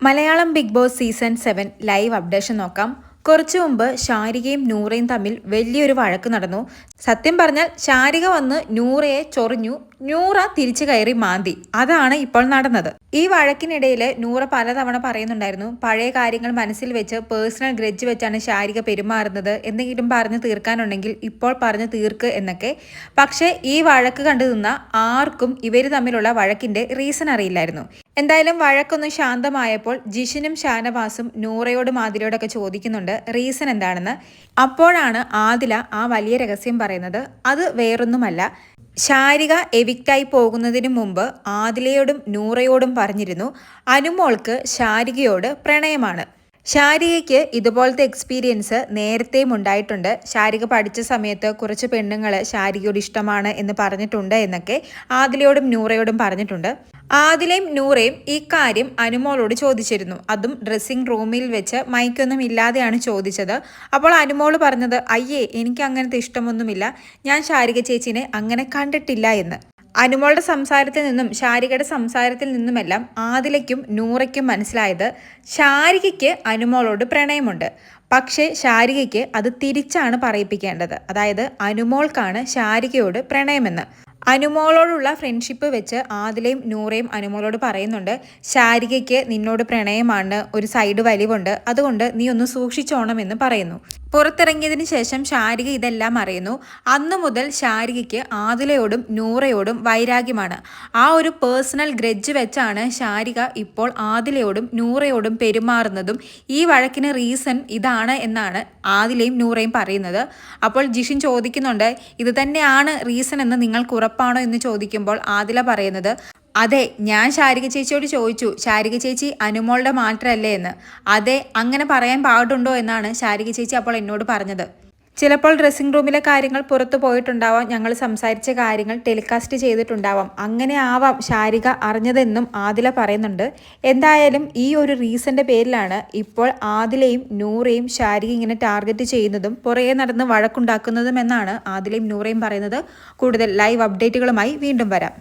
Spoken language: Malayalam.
Malayalam Bigg Boss season seven live updation നോക്കാം. കുറച്ചു മുമ്പ് ഷാരികയും നൂറയും തമ്മിൽ വലിയൊരു വഴക്ക് നടന്നു. സത്യം പറഞ്ഞാൽ ഷാരിക വന്ന് നൂറയെ ചൊറിഞ്ഞു നൂറ തിരിച്ചു കയറി മാന്തി. അതാണ് ഇപ്പോൾ നടന്നത്. ഈ വഴക്കിനിടയിൽ നൂറ പലതവണ പറയുന്നുണ്ടായിരുന്നു പഴയ കാര്യങ്ങൾ മനസ്സിൽ വെച്ച് പേഴ്സണൽ ഗ്രജ് വെച്ചാണ് ശാരിക പെരുമാറുന്നത് എന്തെങ്കിലും പറഞ്ഞു തീർക്കാനുണ്ടെങ്കിൽ ഇപ്പോൾ പറഞ്ഞു തീർക്ക് എന്നൊക്കെ. പക്ഷേ ഈ വഴക്ക് കണ്ടു നിന്ന ആർക്കും ഇവർ തമ്മിലുള്ള വഴക്കിന്റെ റീസൺ അറിയില്ലായിരുന്നു. എന്തായാലും വഴക്കൊന്ന് ശാന്തമായപ്പോൾ ജിഷിനും ഷാനവാസും നൂറയോടും ആദിലയോടൊക്കെ ചോദിക്കുന്നുണ്ട് റീസൺ എന്താണെന്ന്. അപ്പോഴാണ് ആദില ആ വലിയ രഹസ്യം പറയുന്നത്. അത് വേറൊന്നുമല്ല. ശാരിക എവിക്റ്റായി പോകുന്നതിന് മുമ്പ് ആദിലയോടും നൂറയോടും പറഞ്ഞിരുന്നു. അനുമോൾക്ക് ശാരികയോട് പ്രണയമാണ്. ശാരികയ്ക്ക് ഇതുപോലത്തെ എക്സ്പീരിയൻസ് നേരത്തെയും ഉണ്ടായിട്ടുണ്ട്. ശാരിക പഠിച്ച സമയത്ത് കുറച്ച് പെണ്ണുങ്ങൾ ശാരികയോട് ഇഷ്ടമാണ് എന്ന് പറഞ്ഞിട്ടുണ്ട് എന്നൊക്കെ ആദിലയോടും നൂറയോടും പറഞ്ഞിട്ടുണ്ട്. ആദിലയും നൂറയും ഈ കാര്യം അനുമോളോട് ചോദിച്ചിരുന്നു. അതും ഡ്രസ്സിംഗ് റൂമിൽ വെച്ച് മൈക്കൊന്നും ഇല്ലാതെയാണ് ചോദിച്ചത്. അപ്പോൾ അനുമോൾ പറഞ്ഞത് അയ്യേ എനിക്ക് അങ്ങനത്തെ ഇഷ്ടമൊന്നുമില്ല. ഞാൻ ശാരിക ചേച്ചിനെ അങ്ങനെ കണ്ടിട്ടില്ല എന്ന്. അനുമോളുടെ സംസാരത്തിൽ നിന്നും ശാരികയുടെ സംസാരത്തിൽ നിന്നുമെല്ലാം ആദിലയ്ക്കും നൂറയ്ക്കും മനസ്സിലായത് ശാരികയ്ക്ക് അനുമോളോട് പ്രണയമുണ്ട്. പക്ഷേ ശാരികയ്ക്ക് അത് തിരിച്ചാണ് പറയിപ്പിക്കേണ്ടത്. അതായത് അനുമോൾക്കാണ് ശാരികയോട് പ്രണയമെന്ന്. അനുമോളോടുള്ള ഫ്രണ്ട്ഷിപ്പ് വെച്ച് ആദിലയും നൂറയും അനുമോളോട് പറയുന്നുണ്ട് ശാരികയ്ക്ക് നിന്നോട് പ്രണയമാണ് ഒരു സൈഡ് വലിവുണ്ട്. അതുകൊണ്ട് നീ ഒന്ന് സൂക്ഷിച്ചോണമെന്ന് പറയുന്നു. പുറത്തിറങ്ങിയതിന് ശേഷം ശാരിക ഇതെല്ലാം അറിയുന്നു. അന്നു മുതൽ ശാരികയ്ക്ക് ആദിലയോടും നൂറയോടും വൈരാഗ്യമാണ്. ആ ഒരു പേഴ്സണൽ ഗ്രഡ്ജ് വെച്ചാണ് ശാരിക ഇപ്പോൾ ആദിലയോടും നൂറയോടും പെരുമാറുന്നതും. ഈ വഴക്കിന് റീസൺ ഇതാണ് എന്നാണ് ആദിലയും നൂറയും പറയുന്നത്. അപ്പോൾ ജിഷിൻ ചോദിക്കുന്നുണ്ട് ഇത് തന്നെയാണ് റീസൺ എന്ന് നിങ്ങൾക്ക് ഉറപ്പാണോ? എന്ന് ചോദിക്കുമ്പോൾ ആദില പറയുന്നത് അതെ ഞാൻ ശാരിക ചേച്ചിയോട് ചോദിച്ചു ശാരിക ചേച്ചി അനുമോളുടെ മാത്രമല്ലേ എന്ന്. അതെ അങ്ങനെ പറയാൻ പാടുണ്ടോ എന്നാണ് ശാരിക ചേച്ചി അപ്പോൾ എന്നോട് പറഞ്ഞത്. ചിലപ്പോൾ ഡ്രസ്സിംഗ് റൂമിലെ കാര്യങ്ങൾ പുറത്തു പോയിട്ടുണ്ടാവാം ഞങ്ങൾ സംസാരിച്ച കാര്യങ്ങൾ ടെലികാസ്റ്റ് ചെയ്തിട്ടുണ്ടാവാം. അങ്ങനെ ആവാം ശാരിക അറിഞ്ഞതെന്നും ആദില പറയുന്നുണ്ട്. എന്തായാലും ഈ ഒരു റീസന്റെ പേരിലാണ് ഇപ്പോൾ ആദിലയും നൂറയും ശാരിക ഇങ്ങനെ ടാർഗറ്റ് ചെയ്യുന്നതും പുറകെ നടന്ന് വഴക്കുണ്ടാക്കുന്നതും എന്നാണ് ആദിലയും നൂറയും പറയുന്നത്. കൂടുതൽ ലൈവ് അപ്ഡേറ്റുകളുമായി വീണ്ടും വരാം.